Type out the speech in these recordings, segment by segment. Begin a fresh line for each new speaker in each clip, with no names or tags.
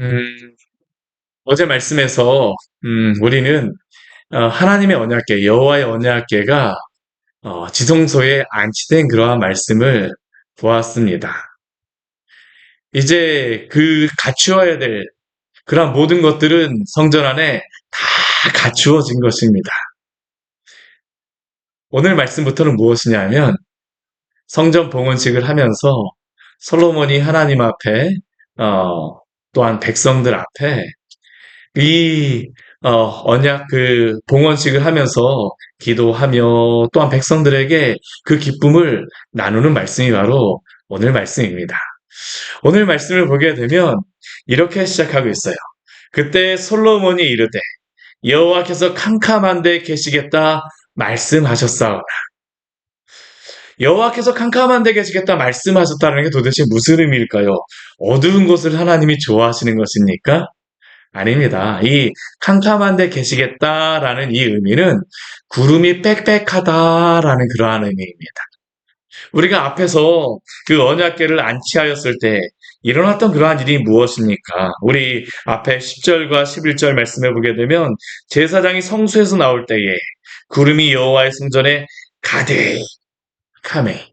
음, 어제 말씀에서 음, 우리는 어, 하나님의 언약궤, 여호와의 언약궤가 어, 지성소에 안치된 그러한 말씀을 보았습니다. 이제 그 갖추어야 될 그러한 모든 것들은 성전 안에 다 갖추어진 것입니다. 오늘 말씀부터는 무엇이냐면 성전 봉헌식을 하면서 솔로몬이 하나님 앞에 어, 또한 백성들 앞에 이 어, 언약 그 봉헌식을 하면서 기도하며 또한 백성들에게 그 기쁨을 나누는 말씀이 바로 오늘 말씀입니다. 오늘 말씀을 보게 되면 이렇게 시작하고 있어요. 그때 솔로몬이 이르되 여호와께서 캄캄한 데 계시겠다 말씀하셨사오나 여호와께서 캄캄한 데 계시겠다 말씀하셨다는 게 도대체 무슨 의미일까요? 어두운 곳을 하나님이 좋아하시는 것입니까? 아닙니다. 이 캄캄한 데 계시겠다라는 이 의미는 구름이 빽빽하다라는 그러한 의미입니다. 우리가 앞에서 그 언약궤를 안치하였을 때 일어났던 그러한 일이 무엇입니까? 우리 앞에 10절과 11절 말씀해 보게 되면 제사장이 성수에서 나올 때에 구름이 여호와의 성전에 가득 하매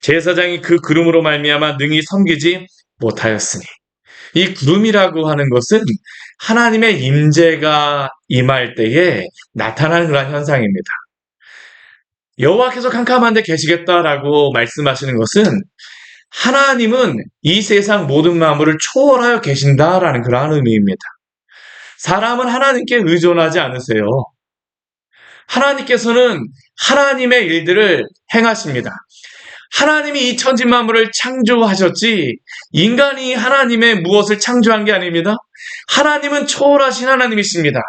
제사장이 그 구름으로 말미암아 능히 섬기지 못하였으니 이 구름이라고 하는 것은 하나님의 임재가 임할 때에 나타나는 그런 현상입니다. 여호와께서 캄캄한 데 계시겠다라고 말씀하시는 것은 하나님은 이 세상 모든 만물을 초월하여 계신다라는 그러한 의미입니다. 사람은 하나님께 의존하지 않으세요. 하나님께서는 하나님의 일들을 행하십니다. 하나님이 이 천지 만물을 창조하셨지 인간이 하나님의 무엇을 창조한 게 아닙니다. 하나님은 초월하신 하나님이십니다.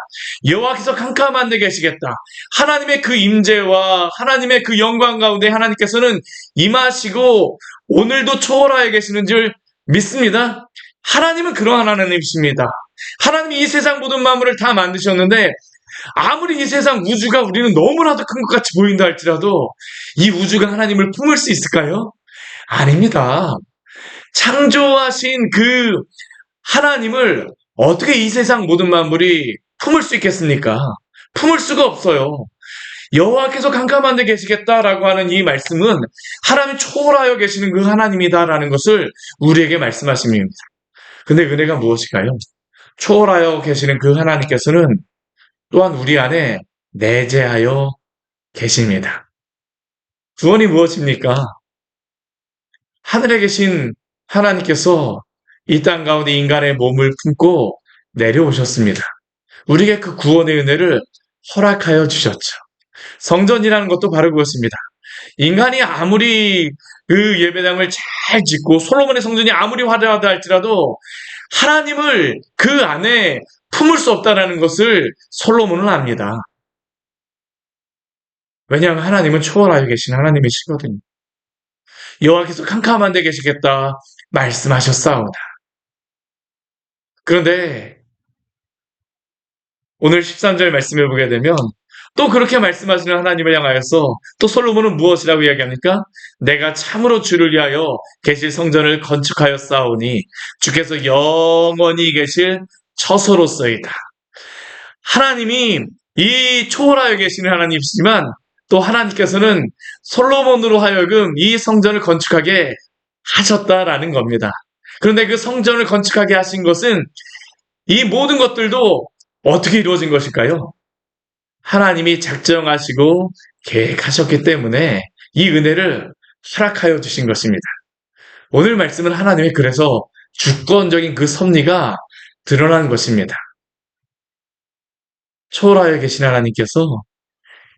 여호와께서 캄캄한 데 계시겠다. 하나님의 그 임재와 하나님의 그 영광 가운데 하나님께서는 임하시고 오늘도 초월하여 계시는 줄 믿습니다. 하나님은 그러한 하나님이십니다. 하나님이 이 세상 모든 만물을 다 만드셨는데 아무리 이 세상 우주가 우리는 너무나도 큰 것 같이 보인다 할지라도 이 우주가 하나님을 품을 수 있을까요? 아닙니다. 창조하신 그 하나님을 어떻게 이 세상 모든 만물이 품을 수 있겠습니까? 품을 수가 없어요. 여호와께서 캄캄한 데 계시겠다라고 하는 이 말씀은 하나님 초월하여 계시는 그 하나님이다라는 것을 우리에게 말씀하십니다. 근데 은혜가 무엇일까요? 초월하여 계시는 그 하나님께서는 또한 우리 안에 내재하여 계십니다. 구원이 무엇입니까? 하늘에 계신 하나님께서 이 땅 가운데 인간의 몸을 품고 내려오셨습니다. 우리에게 그 구원의 은혜를 허락하여 주셨죠. 성전이라는 것도 바로 그것입니다. 인간이 아무리 그 예배당을 잘 짓고 솔로몬의 성전이 아무리 화려하다 할지라도 하나님을 그 안에 품을 수 없다라는 것을 솔로몬은 압니다. 왜냐하면 하나님은 초월하여 계신 하나님이시거든요. 여호와께서 캄캄한 데 계시겠다 말씀하셨사오다. 그런데 오늘 13절 말씀을 보게 되면 또 그렇게 말씀하시는 하나님을 향하여서 또 솔로몬은 무엇이라고 이야기합니까? 내가 참으로 주를 위하여 계실 성전을 건축하여 싸우니 주께서 영원히 계실 처소로서이다. 하나님이 이 초월하여 계시는 하나님이시지만 또 하나님께서는 솔로몬으로 하여금 이 성전을 건축하게 하셨다라는 겁니다. 그런데 그 성전을 건축하게 하신 것은 이 모든 것들도 어떻게 이루어진 것일까요? 하나님이 작정하시고 계획하셨기 때문에 이 은혜를 허락하여 주신 것입니다. 오늘 말씀은 하나님의 그래서 주권적인 그 섭리가 드러난 것입니다. 초월하여 계신 하나님께서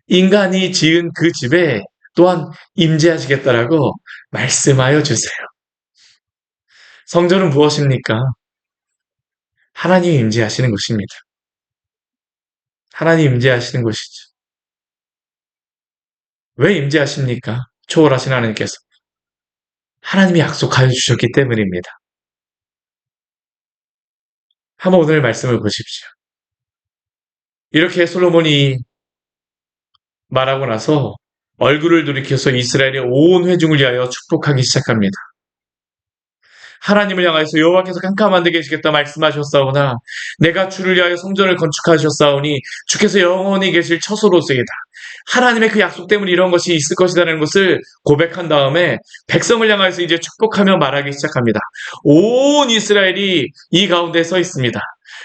인간이 지은 그 집에 또한 임재하시겠다라고 말씀하여 주세요. 성전은 무엇입니까? 하나님이 임재하시는 곳입니다. 하나님 임재하시는 곳이죠. 왜 임재하십니까? 초월하신 하나님께서. 하나님이 약속하여 주셨기 때문입니다. 한번 오늘 말씀을 보십시오. 이렇게 솔로몬이 말하고 나서 얼굴을 돌이켜서 이스라엘의 온 회중을 위하여 축복하기 시작합니다. 하나님을 향하여서 여호와께서 깜깜한데 계시겠다 말씀하셨사오나 내가 주를 위하여 성전을 건축하셨사오니 주께서 영원히 계실 처소로서이다. 하나님의 그 약속 때문에 이런 것이 있을 것이라는 것을 고백한 다음에 백성을 향하여서 이제 축복하며 말하기 시작합니다. 온 이스라엘이 이 가운데 서 있습니다.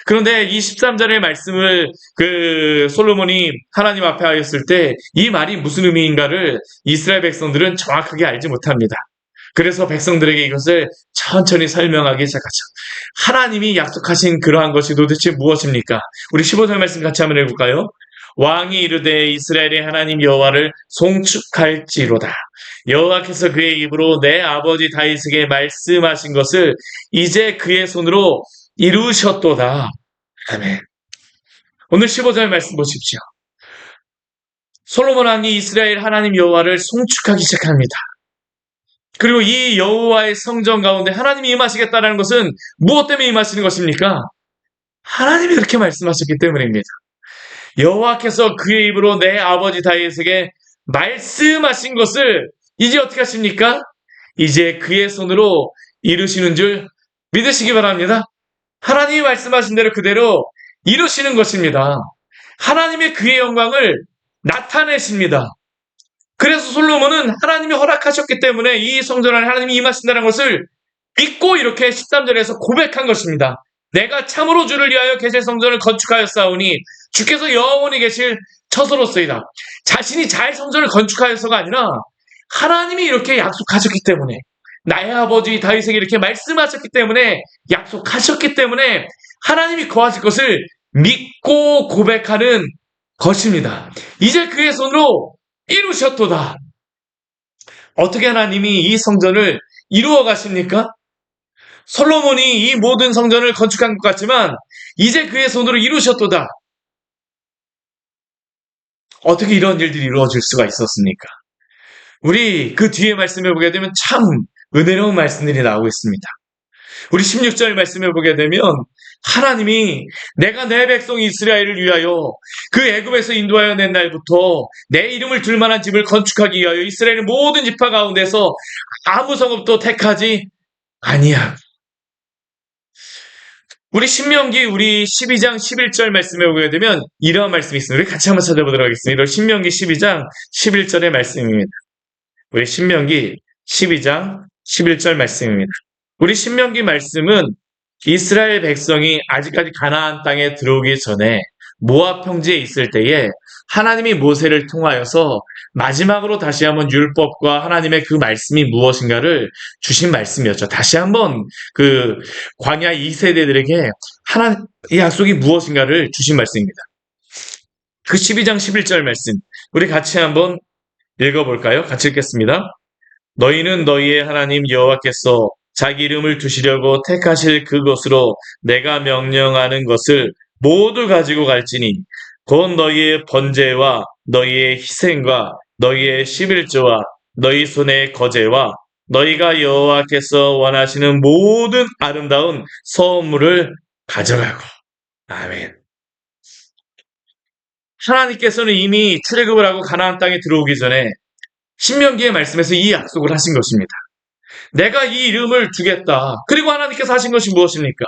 그런데 이 13절의 말씀을 그 솔로몬이 하나님 앞에 하였을 때 이 말이 무슨 의미인가를 이스라엘 백성들은 정확하게 알지 못합니다. 그래서 백성들에게 이것을 천천히 설명하기 시작하죠. 하나님이 약속하신 그러한 것이 도대체 무엇입니까? 우리 15절 말씀 같이 한번 해볼까요? 왕이 이르되 이스라엘의 하나님 여호와를 송축할지로다. 여호와께서 그의 입으로 내 아버지 다윗에게 말씀하신 것을 이제 그의 손으로 이루셨도다. 아멘. 오늘 15절 말씀 보십시오. 솔로몬 왕이 이스라엘 하나님 여호와를 송축하기 시작합니다. 그리고 이 여호와의 성전 가운데 하나님이 임하시겠다라는 것은 무엇 때문에 임하시는 것입니까? 하나님이 그렇게 말씀하셨기 때문입니다. 여호와께서 그의 입으로 내 아버지 다윗에게 말씀하신 것을 이제 어떻게 하십니까? 이제 그의 손으로 이루시는 줄 믿으시기 바랍니다. 하나님이 말씀하신 대로 그대로 이루시는 것입니다. 하나님의 그의 영광을 나타내십니다. 그래서 솔로몬은 하나님이 허락하셨기 때문에 이 성전 안에 하나님이 임하신다는 것을 믿고 이렇게 13절에서 고백한 것입니다. 내가 참으로 주를 위하여 계실 성전을 건축하였사오니 주께서 영원히 계실 처소로서이다. 자신이 잘 성전을 건축하여서가 아니라 하나님이 이렇게 약속하셨기 때문에 나의 아버지 다윗에게 이렇게 말씀하셨기 때문에 약속하셨기 때문에 하나님이 거하실 것을 믿고 고백하는 것입니다. 이제 그의 손으로 이루셨도다. 어떻게 하나님이 이 성전을 이루어 가십니까? 솔로몬이 이 모든 성전을 건축한 것 같지만 이제 그의 손으로 이루셨도다. 어떻게 이런 일들이 이루어질 수가 있었습니까? 우리 그 뒤에 말씀을 보게 되면 참 은혜로운 말씀들이 나오고 있습니다. 우리 16절 말씀을 보게 되면 하나님이 내가 내 백성 이스라엘을 위하여 그 애굽에서 인도하여 낸 날부터 내 이름을 둘 만한 집을 건축하기 위하여 이스라엘의 모든 지파 가운데서 아무 성읍도 택하지 아니야. 우리 신명기 우리 12장 11절 말씀에 보게 되면 이러한 말씀이 있습니다. 우리 같이 한번 찾아보도록 하겠습니다. 신명기 12장 11절의 말씀입니다. 우리 신명기 12장 11절 말씀입니다. 우리 신명기 말씀은 이스라엘 백성이 아직까지 가나안 땅에 들어오기 전에 모압 평지에 있을 때에 하나님이 모세를 통하여서 마지막으로 다시 한번 율법과 하나님의 그 말씀이 무엇인가를 주신 말씀이었죠. 다시 한번 그 광야 2세대들에게 하나님의 약속이 무엇인가를 주신 말씀입니다. 그 12장 11절 말씀 우리 같이 한번 읽어볼까요? 같이 읽겠습니다. 너희는 너희의 하나님 여호와께서 자기 이름을 두시려고 택하실 그곳으로 내가 명령하는 것을 모두 가지고 갈지니 곧 너희의 번제와 너희의 희생과 너희의 11조와 너희 손의 거제와 너희가 여호와께서 원하시는 모든 아름다운 선물을 가져가고 아멘. 하나님께서는 이미 출애굽을 하고 가나안 땅에 들어오기 전에 신명기의 말씀에서 이 약속을 하신 것입니다. 내가 이 이름을 주겠다. 그리고 하나님께서 하신 것이 무엇입니까?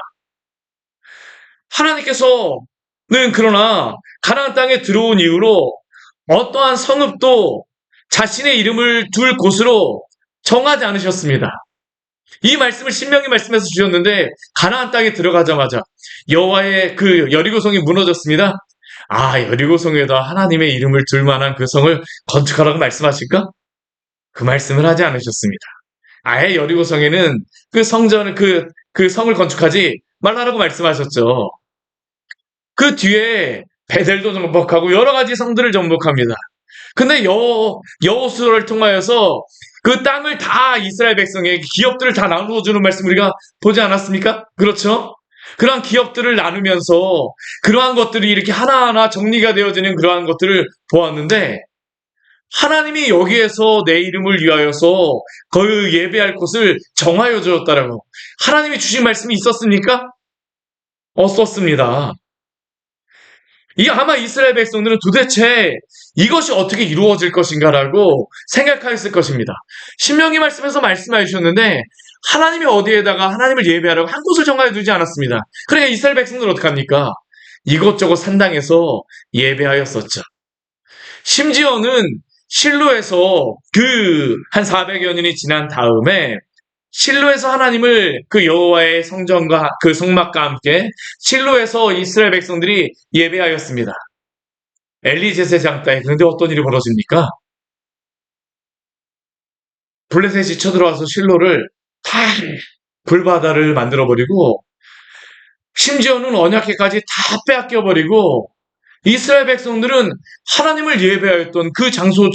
하나님께서는 그러나 가나안 땅에 들어온 이후로 어떠한 성읍도 자신의 이름을 둘 곳으로 정하지 않으셨습니다. 이 말씀을 신명기 말씀에서 주셨는데 가나안 땅에 들어가자마자 여호와의 그 여리고성이 무너졌습니다. 아 여리고성에다 하나님의 이름을 둘 만한 그 성을 건축하라고 말씀하실까? 그 말씀을 하지 않으셨습니다. 아예 여리고성에는 그 성전을 그, 그 성을 건축하지 말라라고 말씀하셨죠. 그 뒤에 베델도 정복하고 여러 가지 성들을 정복합니다. 근데 여, 여호수를 통하여서 그 땅을 다 이스라엘 백성에게 기업들을 다 나누어 주는 말씀 우리가 보지 않았습니까? 그렇죠? 그러한 기업들을 나누면서 그러한 것들이 이렇게 하나하나 정리가 되어지는 그러한 것들을 보았는데 하나님이 여기에서 내 이름을 위하여서 그 예배할 곳을 정하여 주었다라고. 하나님이 주신 말씀이 있었습니까? 없었습니다. 이 아마 이스라엘 백성들은 도대체 이것이 어떻게 이루어질 것인가라고 생각하였을 것입니다. 신명기 말씀에서 말씀해 주셨는데 하나님이 어디에다가 하나님을 예배하라고 한 곳을 정하여 두지 않았습니다. 그러니까 이스라엘 백성들 어떡합니까? 이것저것 산당에서 예배하였었죠. 심지어는 실로에서 그 한 400여 년이 지난 다음에 실로에서 하나님을 그 여호와의 성전과 그 성막과 함께 실로에서 이스라엘 백성들이 예배하였습니다. 엘리제세 장따에 그런데 어떤 일이 벌어집니까? 블레셋이 쳐들어와서 실로를 다 불바다를 만들어버리고 심지어는 언약계까지 다 빼앗겨버리고 이스라엘 백성들은 하나님을 예배하였던 그 장소,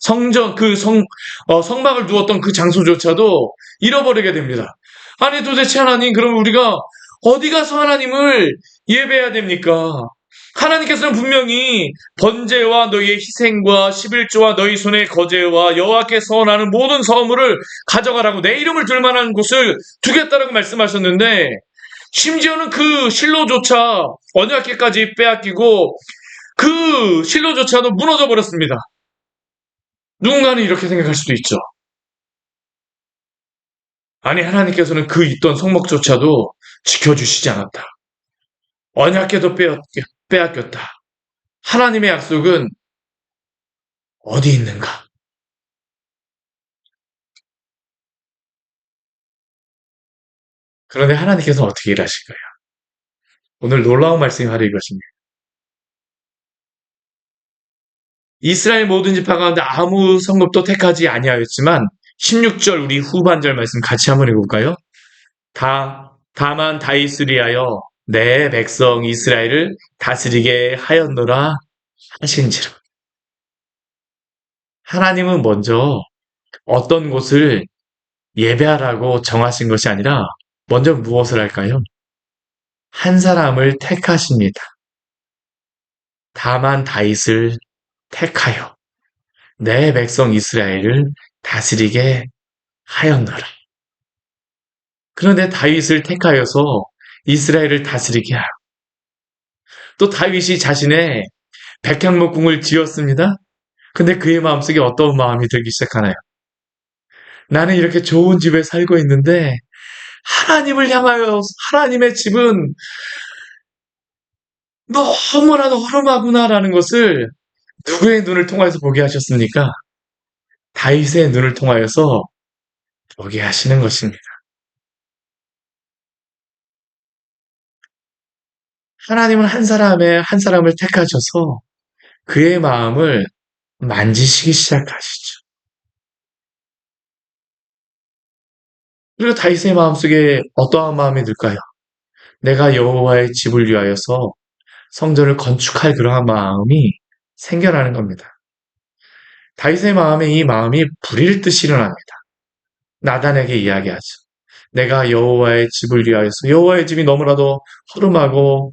성전, 그 성, 어, 성막을 두었던 그 장소조차도 잃어버리게 됩니다. 아니 도대체 하나님, 그럼 우리가 어디 가서 하나님을 예배해야 됩니까? 하나님께서는 분명히 번제와 너희의 희생과 11조와 너희 손의 거제와 여호와께 서원하는 모든 서물을 가져가라고 내 이름을 둘 만한 곳을 두겠다라고 말씀하셨는데 심지어는 그 실로조차 언약계까지 빼앗기고 그 실로조차도 무너져 버렸습니다. 누군가는 이렇게 생각할 수도 있죠. 아니 하나님께서는 그 있던 성목조차도 지켜주시지 않았다. 언약계도 빼앗겼다. 하나님의 약속은 어디 있는가? 그런데 하나님께서는 어떻게 일하실 거예요? 오늘 놀라운 말씀이 바로 이것입니다. 이스라엘 모든 지파 가운데 아무 성읍도 택하지 아니하였지만 16절 우리 후반절 말씀 같이 한번 읽어볼까요? 다 다만 다이스를 위하여 내 백성 이스라엘을 다스리게 하였노라 하신지로 하나님은 먼저 어떤 곳을 예배하라고 정하신 것이 아니라 먼저 무엇을 할까요? 한 사람을 택하십니다. 다만 다윗을 택하여 내 백성 이스라엘을 다스리게 하였노라. 그런데 다윗을 택하여서 이스라엘을 다스리게 하고 또 다윗이 자신의 백향목궁을 지었습니다. 근데 그의 마음속에 어떤 마음이 들기 시작하나요? 나는 이렇게 좋은 집에 살고 있는데 하나님을 향하여 하나님의 집은 너무나도 허름하구나라는 것을 누구의 눈을 통하여서 보게 하셨습니까? 다윗의 눈을 통하여서 보게 하시는 것입니다. 하나님은 한 사람의 한 사람을 택하셔서 그의 마음을 만지시기 시작하시죠. 그리고 다윗의 마음속에 어떠한 마음이 들까요? 내가 여호와의 집을 위하여서 성전을 건축할 그러한 마음이 생겨나는 겁니다. 다윗의 마음에 이 마음이 불일 듯이 일어납니다. 나단에게 이야기하죠. 내가 여호와의 집을 위하여서 여호와의 집이 너무나도 허름하고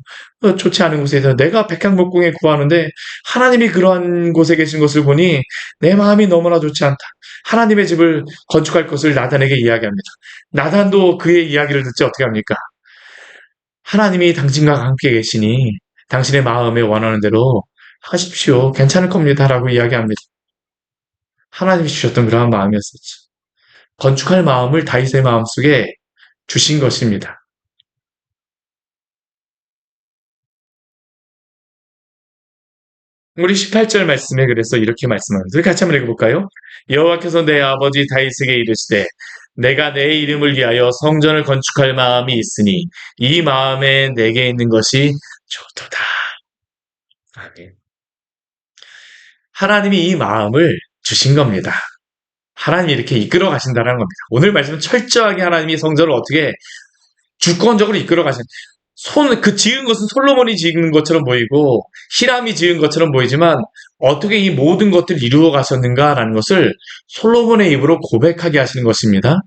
좋지 않은 곳에서 내가 백향목궁에 구하는데 하나님이 그러한 곳에 계신 것을 보니 내 마음이 너무나 좋지 않다. 하나님의 집을 건축할 것을 나단에게 이야기합니다. 나단도 그의 이야기를 듣지 어떻게 합니까? 하나님이 당신과 함께 계시니 당신의 마음에 원하는 대로 하십시오. 괜찮을 겁니다. 라고 이야기합니다. 하나님이 주셨던 그러한 마음이었었죠. 건축할 마음을 다윗의 마음속에 주신 것입니다. 우리 18절 말씀에 그래서 이렇게 말씀합니다. 같이 한번 읽어볼까요? 여호와께서 내 아버지 다윗에게 이르시되 내가 내 이름을 위하여 성전을 건축할 마음이 있으니 이 마음에 내게 있는 것이 좋도다. 아멘. 하나님이 이 마음을 주신 겁니다. 하나님이 이렇게 이끌어 가신다는 겁니다. 오늘 말씀은 철저하게 하나님이 성전을 어떻게 주권적으로 이끌어 가신 손, 그 지은 것은 솔로몬이 지은 것처럼 보이고 히람이 지은 것처럼 보이지만 어떻게 이 모든 것들을 이루어 가셨는가라는 것을 솔로몬의 입으로 고백하게 하시는 것입니다.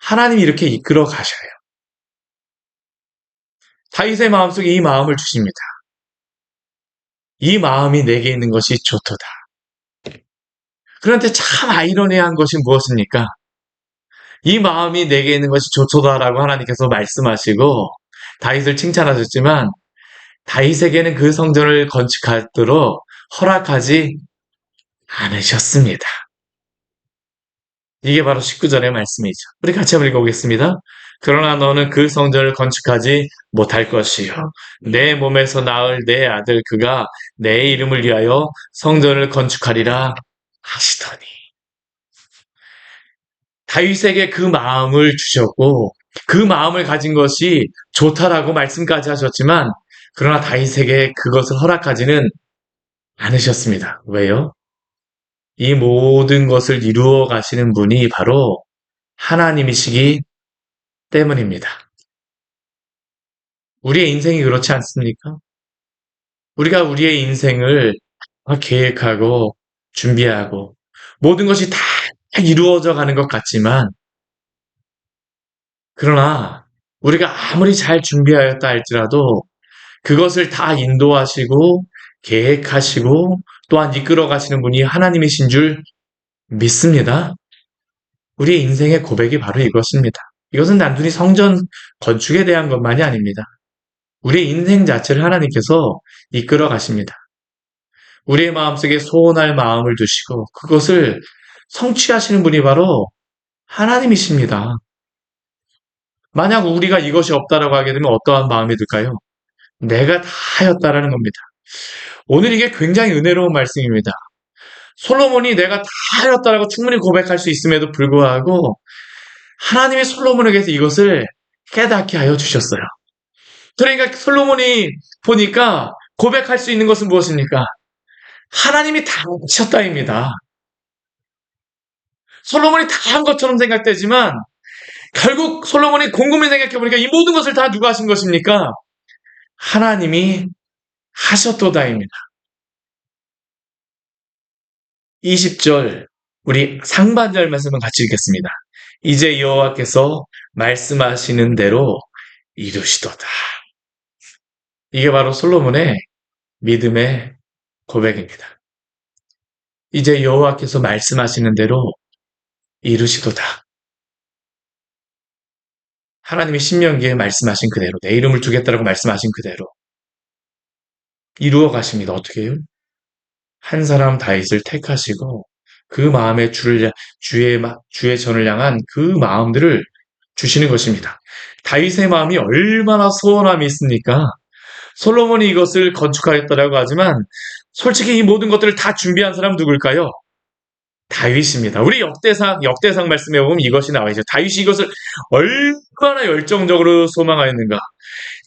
하나님이 이렇게 이끌어 가셔요. 다윗의 마음속에 이 마음을 주십니다. 이 마음이 내게 있는 것이 좋도다. 그런데 참 아이러니한 것이 무엇입니까? 이 마음이 내게 있는 것이 좋도다라고 하나님께서 말씀하시고 다윗을 칭찬하셨지만 다윗에게는 그 성전을 건축하도록 허락하지 않으셨습니다. 이게 바로 19절의 말씀이죠. 우리 같이 한번 읽어보겠습니다. 그러나 너는 그 성전을 건축하지 못할 것이요. 내 몸에서 낳을 내 아들 그가 내 이름을 위하여 성전을 건축하리라 하시더니. 다윗에게 그 마음을 주셨고 그 마음을 가진 것이 좋다라고 말씀까지 하셨지만 그러나 다윗에게 그것을 허락하지는 않으셨습니다. 왜요? 이 모든 것을 이루어 가시는 분이 바로 하나님이시기 때문입니다. 우리의 인생이 그렇지 않습니까? 우리가 우리의 인생을 계획하고 준비하고 모든 것이 다 이루어져 가는 것 같지만 그러나 우리가 아무리 잘 준비하였다 할지라도 그것을 다 인도하시고 계획하시고 또한 이끌어 가시는 분이 하나님이신 줄 믿습니다. 우리의 인생의 고백이 바로 이것입니다. 이것은 단순히 성전 건축에 대한 것만이 아닙니다. 우리의 인생 자체를 하나님께서 이끌어 가십니다. 우리의 마음속에 소원할 마음을 두시고 그것을 성취하시는 분이 바로 하나님이십니다. 만약 우리가 이것이 없다라고 하게 되면 어떠한 마음이 들까요? 내가 다 하였다라는 겁니다. 오늘 이게 굉장히 은혜로운 말씀입니다. 솔로몬이 내가 다 하였다라고 충분히 고백할 수 있음에도 불구하고 하나님의 솔로몬에게서 이것을 깨닫게 하여 주셨어요. 그러니까 솔로몬이 보니까 고백할 수 있는 것은 무엇입니까? 하나님이 다 하셨다입니다. 솔로몬이 다 한 것처럼 생각되지만 결국 솔로몬이 곰곰이 생각해보니까 이 모든 것을 다 누가 하신 것입니까? 하나님이 하셨도다입니다. 20절 우리 상반절 말씀을 같이 읽겠습니다. 이제 여호와께서 말씀하시는 대로 이루시도다. 이게 바로 솔로몬의 믿음의 고백입니다. 이제 여호와께서 말씀하시는 대로 이루시도다. 하나님이 신명기에 말씀하신 그대로 내 이름을 주겠다라고 말씀하신 그대로 이루어 가십니다. 어떻게 해요? 한 사람 다윗을 택하시고 그 마음에 주를 주의 주의 전을 향한 그 마음들을 주시는 것입니다. 다윗의 마음이 얼마나 소원함이 있습니까? 솔로몬이 이것을 건축하였다라고 하지만 솔직히 이 모든 것들을 다 준비한 사람 누굴까요? 다윗입니다. 우리 역대상 역대상 말씀에 보면 이것이 나와 있죠. 다윗이 이것을 얼마나 열정적으로 소망하였는가.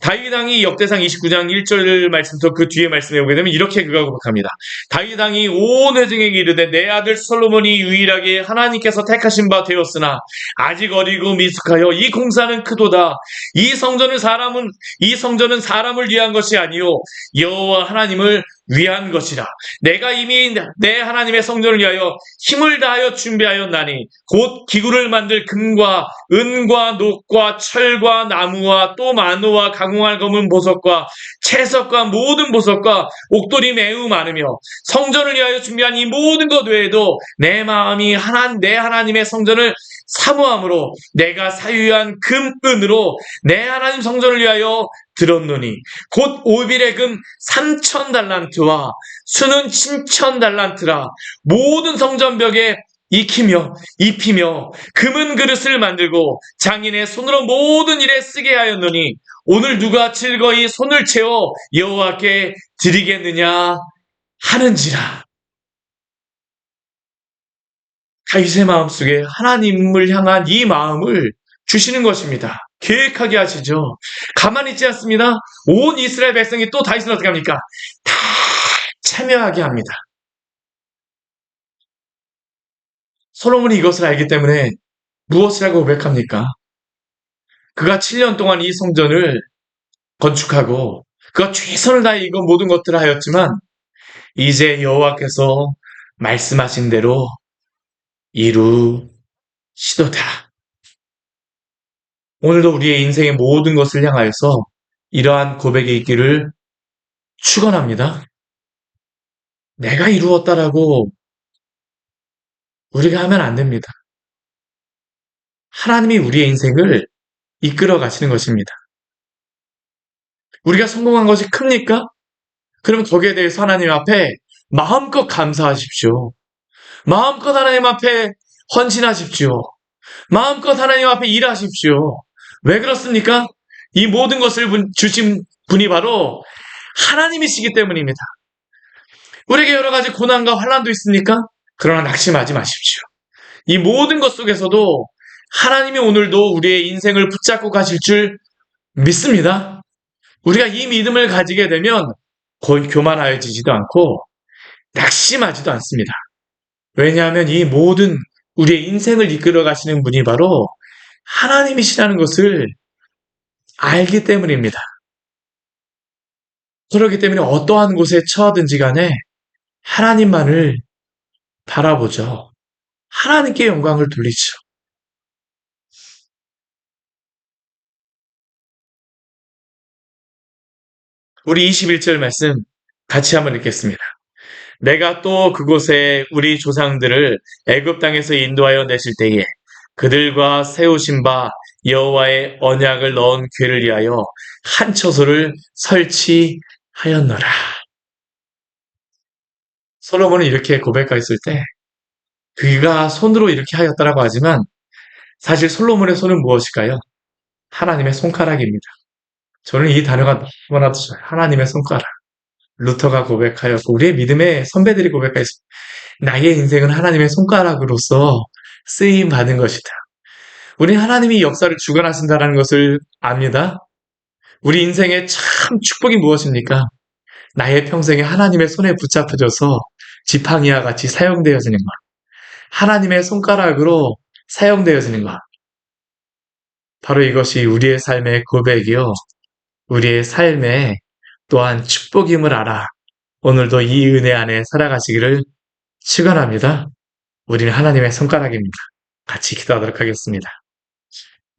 다윗 왕이 역대상 29장 1절 말씀부터 그 뒤에 말씀해 보게 되면 이렇게 그가 고백합니다. 다윗 왕이 온 회중에게 이르되 내 아들 솔로몬이 유일하게 하나님께서 택하신 바 되었으나 아직 어리고 미숙하여 이 공사는 크도다. 이 성전은 사람은 이 성전은 사람을 위한 것이 아니요 여호와 하나님을 위한 것이라. 내가 이미 내 하나님의 성전을 위하여 힘을 다하여 준비하였나니 곧 기구를 만들 금과 은과 녹과 철과 나무와 또 마노와 강공할 검은 보석과 채석과 모든 보석과 옥돌이 매우 많으며 성전을 위하여 준비한 이 모든 것 외에도 내 마음이 하나 내 하나님의 성전을 사모함으로 내가 사유한 금, 은으로 내 하나님 성전을 위하여 들었노니 곧 오빌의 금 3천 달란트와 수는 7천 달란트라 모든 성전벽에 익히며 입히며 금은 그릇을 만들고 장인의 손으로 모든 일에 쓰게 하였노니 오늘 누가 즐거이 손을 채워 여호와께 드리겠느냐 하는지라 다윗의 마음속에 하나님을 향한 이 마음을 주시는 것입니다. 계획하게 하시죠. 가만히 있지 않습니다. 온 이스라엘 백성이 또 다윗을 어떻게 합니까? 다 참여하게 합니다. 솔로몬이 이것을 알기 때문에 무엇을 하고 고백합니까? 그가 7년 동안 이 성전을 건축하고 그가 최선을 다해 이거 모든 것들을 하였지만 이제 여호와께서 말씀하신 대로 이루시도다. 오늘도 우리의 인생의 모든 것을 향하여서 이러한 고백이 있기를 축원합니다. 내가 이루었다라고 우리가 하면 안 됩니다. 하나님이 우리의 인생을 이끌어 가시는 것입니다. 우리가 성공한 것이 큽니까? 그럼 거기에 대해서 하나님 앞에 마음껏 감사하십시오. 마음껏 하나님 앞에 헌신하십시오. 마음껏 하나님 앞에 일하십시오. 왜 그렇습니까? 이 모든 것을 분- 주신 분이 바로 하나님이시기 때문입니다. 우리에게 여러 가지 고난과 환란도 있습니까? 그러나 낙심하지 마십시오. 이 모든 것 속에서도 하나님이 오늘도 우리의 인생을 붙잡고 가실 줄 믿습니다. 우리가 이 믿음을 가지게 되면 고- 교만하여지지도 않고 낙심하지도 않습니다. 왜냐하면 이 모든 우리의 인생을 이끌어 가시는 분이 바로 하나님이시라는 것을 알기 때문입니다. 그렇기 때문에 어떠한 곳에 처하든지 간에 하나님만을 바라보죠. 하나님께 영광을 돌리죠. 우리 21절 말씀 같이 한번 읽겠습니다. 내가 또 그곳에 우리 조상들을 애굽 땅에서 인도하여 내실 때에 그들과 세우신 바 여호와의 언약을 넣은 궤를 위하여 한 처소를 설치하였노라. 솔로몬은 이렇게 고백하였을 때 그가 손으로 이렇게 하였다라고 하지만 사실 솔로몬의 손은 무엇일까요? 하나님의 손가락입니다. 저는 이 단어가 너무나도 좋아요. 하나님의 손가락. 루터가 고백하였고 우리의 믿음의 선배들이 고백하였습니다. 나의 인생은 하나님의 손가락으로서 쓰임 받은 것이다. 우리 하나님이 역사를 주관하신다는 것을 압니다. 우리 인생의 참 축복이 무엇입니까? 나의 평생에 하나님의 손에 붙잡혀져서 지팡이와 같이 사용되어지는 것. 하나님의 손가락으로 사용되어지는 것. 바로 이것이 우리의 삶의 고백이요. 우리의 삶의 또한 축복임을 알아. 오늘도 이 은혜 안에 살아가시기를 축원합니다. 우리는 하나님의 손가락입니다. 같이 기도하도록 하겠습니다.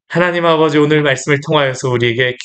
하나님 아버지 오늘 말씀을 통하여서 우리에게